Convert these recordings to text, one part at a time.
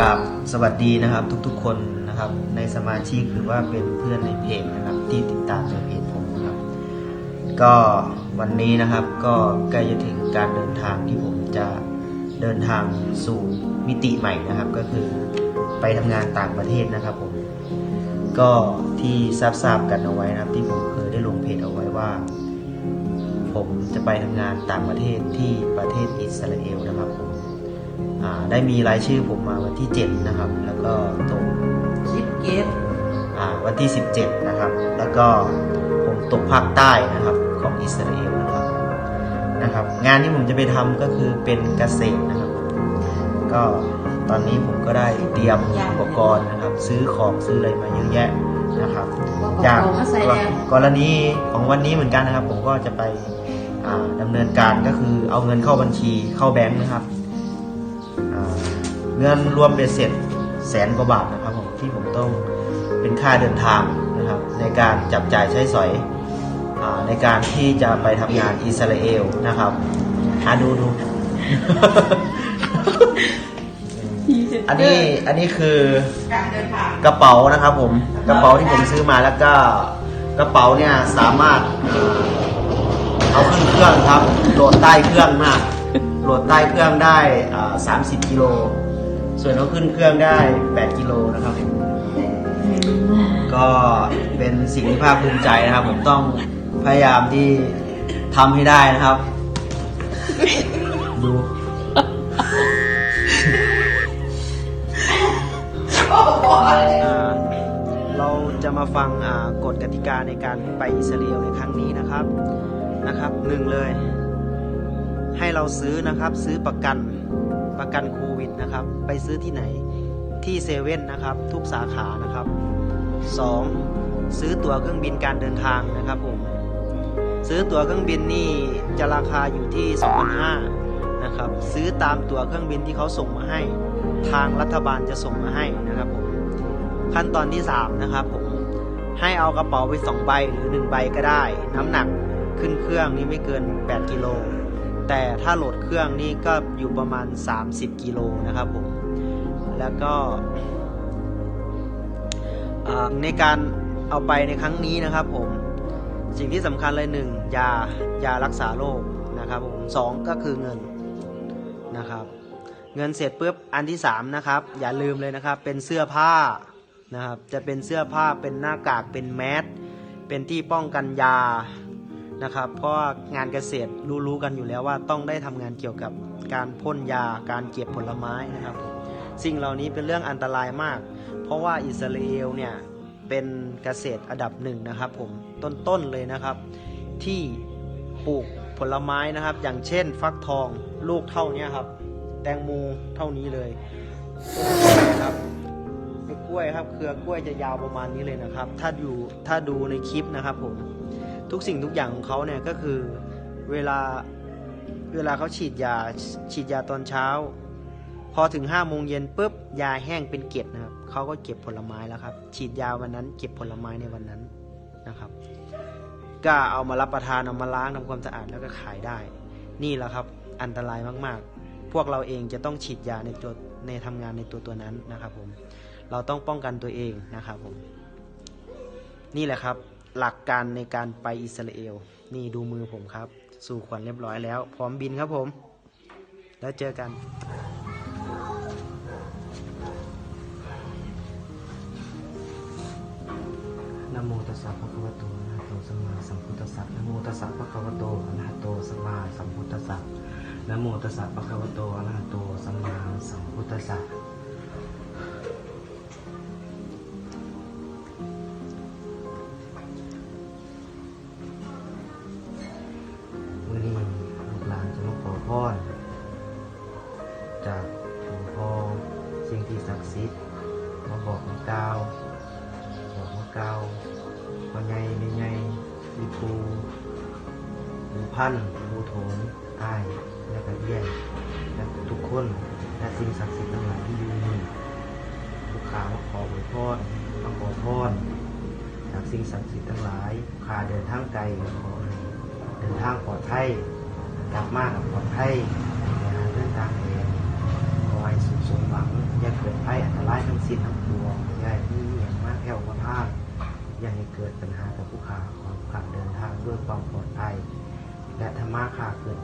กับสวัสดีนะครับ ทุกๆคนนะครับ ในสมาชิกหรือว่าเป็นเพื่อนในเพจนะครับ ที่ติดตามในเพจผมนะครับ ก็วันนี้นะครับก็ใกล้จะถึงการเดินทางที่ผมจะเดินทางสู่มิติใหม่นะครับ ก็คือไปทำงานต่างประเทศนะครับผมก็ที่ทราบๆกันเอาไว้นะครับ ที่ผมเคยได้ลงเพจเอาไว้ว่า ผมจะไปทำงานต่างประเทศที่ประเทศอิสราเอลนะครับผม ได้มีรายชื่อผมมาวันที่ 7 นะครับ แล้วก็ตรงชิปเกตอ่าวันที่ 17 นะครับ แล้วก็ผมตกภาคใต้นะครับของอิสราเอลนะครับนะครับ งานที่ผมจะไปทำก็คือเป็นเกษตรนะครับ ก็ตอนนี้ผมก็ได้เตรียมอุปกรณ์นะครับ ซื้อของซื้ออะไรมาเยอะแยะนะครับจากเอามาใส่แล้วกรณีของวันนี้เหมือนกันนะครับ ผมก็จะไปอ่าดำเนินการก็คือเอาเงินเข้าบัญชีเข้าแบงค์นะครับอ่า เงินรวมเบ็ดเสร็จแสนกว่าบาทนะครับผมที่ผมต้องเป็นค่าเดินทางนะครับ ในการจับจ่ายใช้สอยอาในการที่จะไปทำงานอิสราเอลนะครับอะดูดู อันนี้อันนี้คือการเดินทางกระเป๋านะครับผมกระเป๋าที่ผมซื้อมาแล้วก็กระเป๋าเนี่ยสามารถเอาขึ้นเครื่องครับโหลดใต้เครื่องมากโหลดใต้เครื่องได้อ่า30 กิโล ส่วนเอาขึ้นเครื่องได้ 8 กิโลนะครับผมก็เป็นสิ่งที่ภาคภูมิใจนะครับ ผมต้องพยายามที่ทำให้ได้นะครับ ดู เราจะมาฟังกฎกติกาในการไปอิสราเอลในครั้งนี้นะครับนะครับหนึ่งเลย ให้เราซื้อนะครับซื้อประกัน ประกันโควิดนะครับ ไปซื้อที่ไหนที่เซเว่นนะครับ ทุกสาขานะครับสองซื้อตั๋วเครื่องบินการเดินทางนะครับผมซื้อตั๋วเครื่องบินนี่จะราคาอยู่ที่2,500นะครับ ซื้อตามตั๋วเครื่องบินที่เขาส่งมาให้ ทางรัฐบาลจะส่งมาให้นะครับผมขั้นตอนที่ 3 นะครับผมให้เอากระเป๋าไป 2 ใบหรือ 1 ใบก็ได้ น้ำหนักขึ้นเครื่องนี่ไม่เกิน 8 กิโล แต่ถ้าโหลดเครื่องนี่ก็อยู่ประมาณ 30 กิโลนะครับผม แล้วก็ในการเอาไปในครั้งนี้นะครับผม สิ่งที่สำคัญเลยหนึ่งยายารักษาโรคนะครับผมสองก็คือเงินนะครับเงินเสร็จปุ๊บอันที่สามนะครับอย่าลืมเลยนะครับเป็นเสื้อผ้านะครับจะเป็นเสื้อผ้าเป็นหน้ากากเป็นแมสเป็นที่ป้องกันยา นะครับ เพราะงานเกษตรรู้ๆกันอยู่แล้วว่าต้องได้ทำงานเกี่ยวกับการพ่นยาการเก็บผลไม้นะครับ สิ่งเหล่านี้เป็นเรื่องอันตรายมาก เพราะว่าอิสราเอลเนี่ยเป็นเกษตรอันดับหนึ่งนะครับผมต้นๆเลยนะครับ ที่ปลูกผลไม้นะครับ อย่างเช่น ฟักทองลูกเท่านี้ครับ แตงโมเท่านี้เลยนะครับกล้วยครับ เครือกล้วยจะยาวประมาณนี้เลยนะครับ ถ้าอยู่ถ้าดูในคลิปนะครับผม ทุกสิ่งทุกอย่างของเขาเนี่ยก็คือเวลาเวลาเขาฉีดยาฉีดยาตอนเช้า พอถึง5้าโมงเย็นปุ๊บยาแห้งเป็นเกล็ดนะครับเขาก็เก็บผลไม้แล้วครับ ฉีดยาวันนั้น เก็บผลไม้ในวันนั้นนะครับก็เอามารับประทานเอามาล้างทำความสะอาดแล้วก็ขายได้ นี่แหละครับอันตรายมากๆ พวกเราเองจะต้องฉีดยาในตัวในทำงานในตัวตัวนั้นนะครับผมเราต้องป้องกันตัวเองนะครับผมนี่แหละครับ หลักการในการไปอิสราเอล นี่ดูมือผมครับ สู่ขวัญเรียบร้อยแล้ว พร้อมบินครับผม แล้วเจอกันนะโมตัสสะภะคะวะโตอะระหะโตสัมมาสัมพุทธัสสะนะโมตัสสะภะคะวะโตอะระหะโตสัมมาสัมพุทธัสสะนะโมตัสสะภะคะวะโตอะระหะโตสัมมาสัมพุทธัสสะ พันปูโถนอ้าย และก็เยี่ยนและทุกคน และสิ่งศักดิ์สิทธิ์ทั้งหลายที่อยู่นี่ลูกค้ามาขออวยพรมาขอพรจากสิ่งศักดิ์สิทธิ์ทั้งหลายลูกค้าเดินทางไกลขอเดินทางปลอดภัยกลับมากับปลอดภัยอย่าเรื่องทางเองขอให้สุขสมหวังอย่าเกิดภัยสิทธิ์ทั้งปวงอย่าให้มีอย่างมากแผ่วมาพลาดอย่าให้เกิดปัญหากับผู้ขาขอให้ผู้ขาเดินทางด้วยความปลอดภัย และธรรมะขาเกิด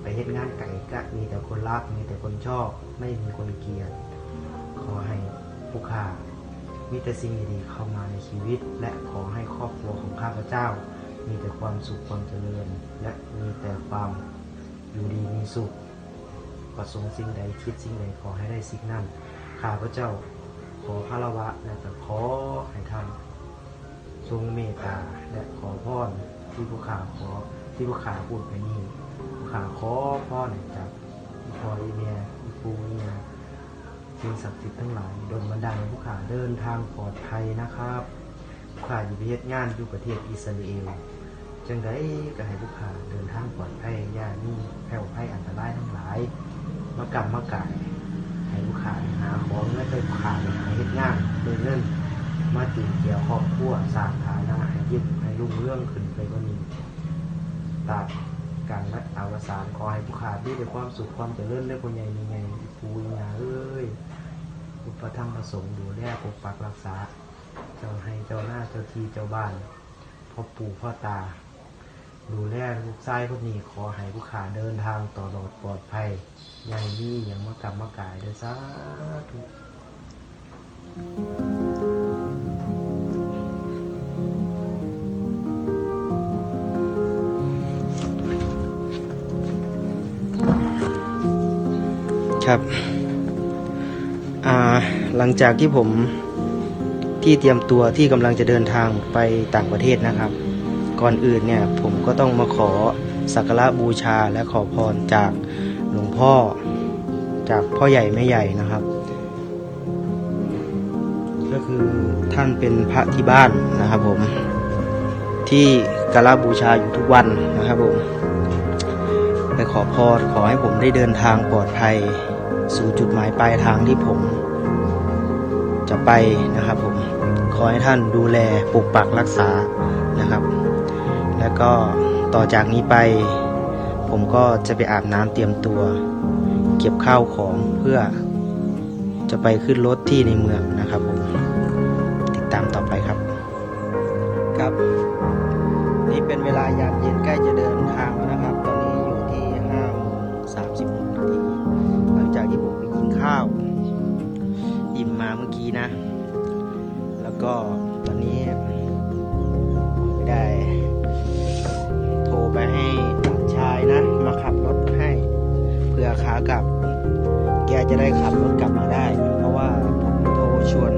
ไปเฮ็ดงานไก่ก็มีแต่คนรักมีแต่คนชอบ ไม่มีคนเกลียด ขอให้ผู้ขามีแต่สิ่งดีๆเข้ามาในชีวิต และขอให้ครอบครัวของข้าพเจ้า มีแต่ความสุขความเจริญ และมีแต่ความอยู่ดีมีสุขประสงค์สิ่งใดคิดสิ่งใดขอให้ได้สิ่งนั้นข้าพเจ้าขอคารวะและก็ขอให้ท่านทรงเมตตาและขอพรที่ผู้ขาขอ ที่ผู้ขาพูดไปนี้ผู้ขาขอพรจากอีพออีเมียอีปูเมียสิ่งศักดิ์สิทธิ์ทั้งหลายดลบันดาลให้ผู้ขาเดินทางปลอดภัยนะครับผู้าอยู่ประเทศงานอยู่ประเทศอิสราเอลจังไดก็ให้ผู้ขาเดินทางปลอดภัยอย่ามีแผ่วภัยอันตรายทั้งหลายมากรรมมากายให้ลูกค้าหาของและไปขายหาเฮ็ดงานเดินเงินมาตีเกี่ยวครอบครัวสร้างฐานะให้ยึดให้รุ่งเรื่องขึ้นไปกว่านี้ ตาบการรักอวสานขอให้ผู้ขาที่ด้วยความสุขความเจริญและคนใหญ่มีไงปูยาเอ้ยอุปธรรมประสงค์ดูแลปกปักรักษา เจ้าให้เจ้าหน้าเจ้าที่เจ้าบ้านพ่อปู่พ่อตา ดูแลลูกชายคนนี้ขอให้ผู้ขาเดินทางต่อโดดปลอดภัยอย่างนี้อย่างมากลับมากายเด้อสาธุ ครับหลังจากที่ผมที่เตรียมตัวที่กำลังจะเดินทางไปต่างประเทศนะครับ ก่อนอื่นเนี่ยผมก็ต้องมาขอสักการะบูชาและขอพรจากหลวงพ่อ จากพ่อใหญ่แม่ใหญ่นะครับ ก็คือท่านเป็นพระที่บ้านนะครับผมที่กราบูชาอยู่ทุกวันนะครับผมไปขอพรขอให้ผมได้เดินทางปลอดภัย สู่จุดหมายปลายทางที่ผมจะไปนะครับผมขอให้ท่านดูแลปกปักรักษานะครับ แล้วก็ต่อจากนี้ไป ผมก็จะไปอาบน้ำเตรียมตัว เก็บข้าวของเพื่อจะไปขึ้นรถที่ในเมืองนะครับผมติดตามต่อไปครับครับ นี่เป็นเวลายามเย็นใกล้จะเดิน ก็ตอนนี้ผมได้โทรไปให้ลาชายนะ มาขับรถให้เพื่อขากลับ แกจะได้ขับรถกลับมาได้ เพราะว่าผมโทรชวน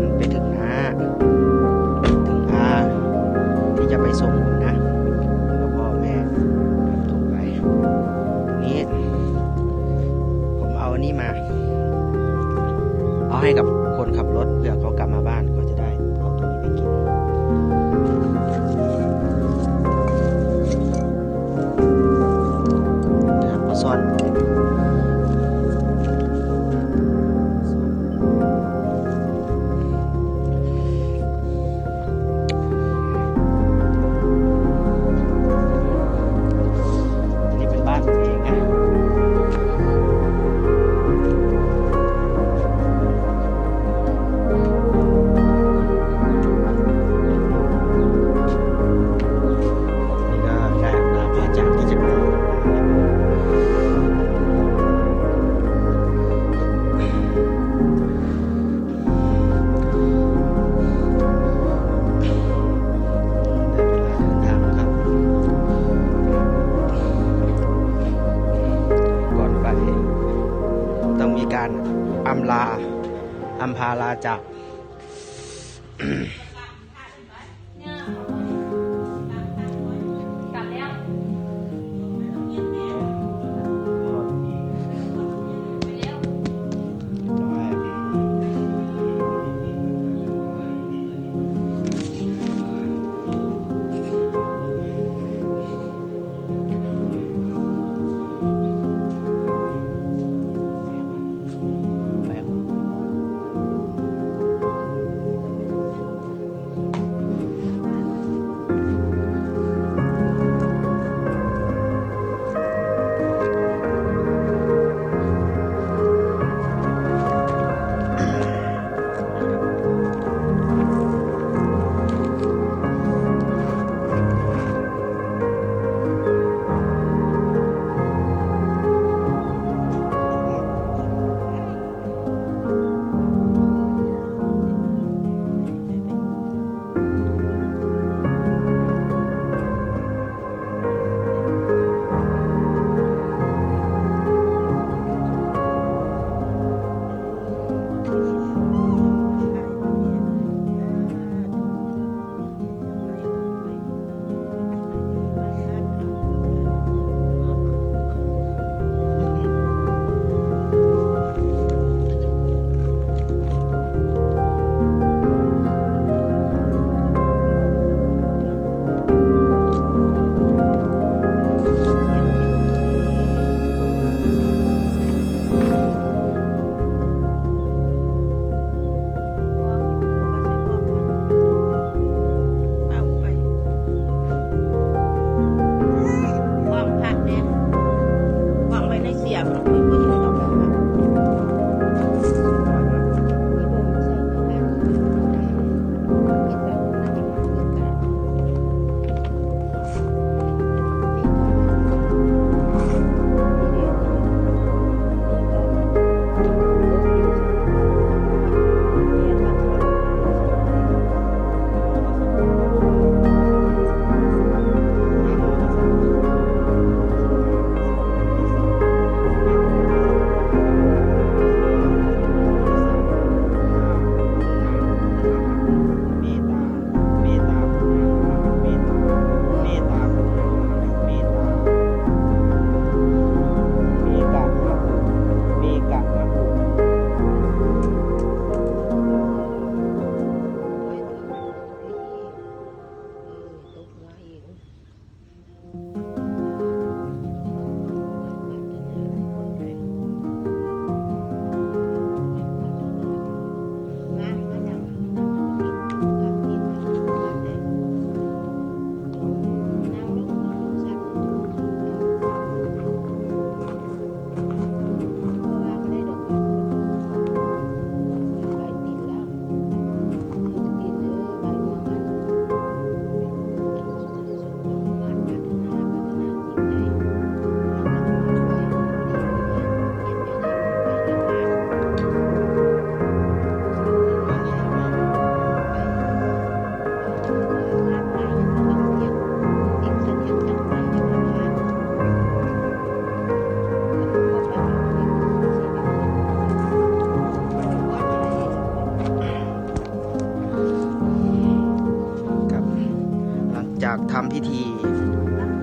ำพิธี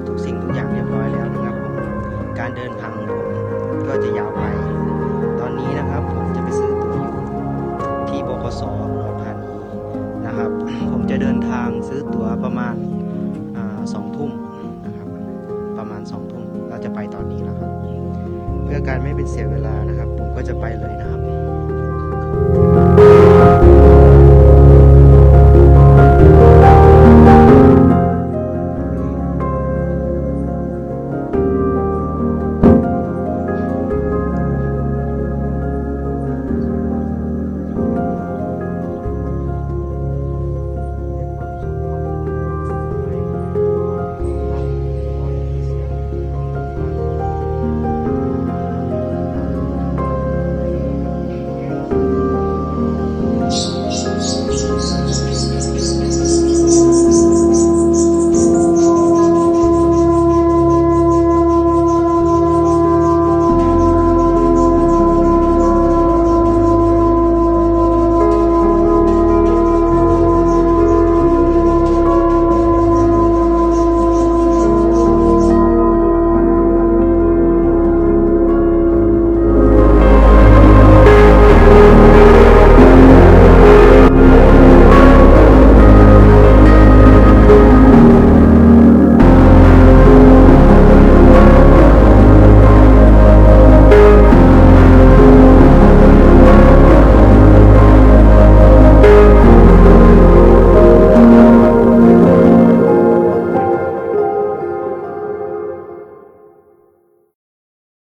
ทุกสิ่งทุกอย่างเรียบร้อยแล้วนะครับผมการเดินทางผมก็จะยาวไป ตอนนี้นะครับผมจะไปซื้อตั๋วอยู่ที่บกสอุดรธานีนะครับ ผมจะเดินทางซื้อตั๋วประมาณสองทุ่มนะครับประมาณสองทุ่มเราจะไปตอนนี้แล้วครับ เพื่อการไม่เป็นเสียเวลานะครับ ผมก็จะไปเลยนะครับ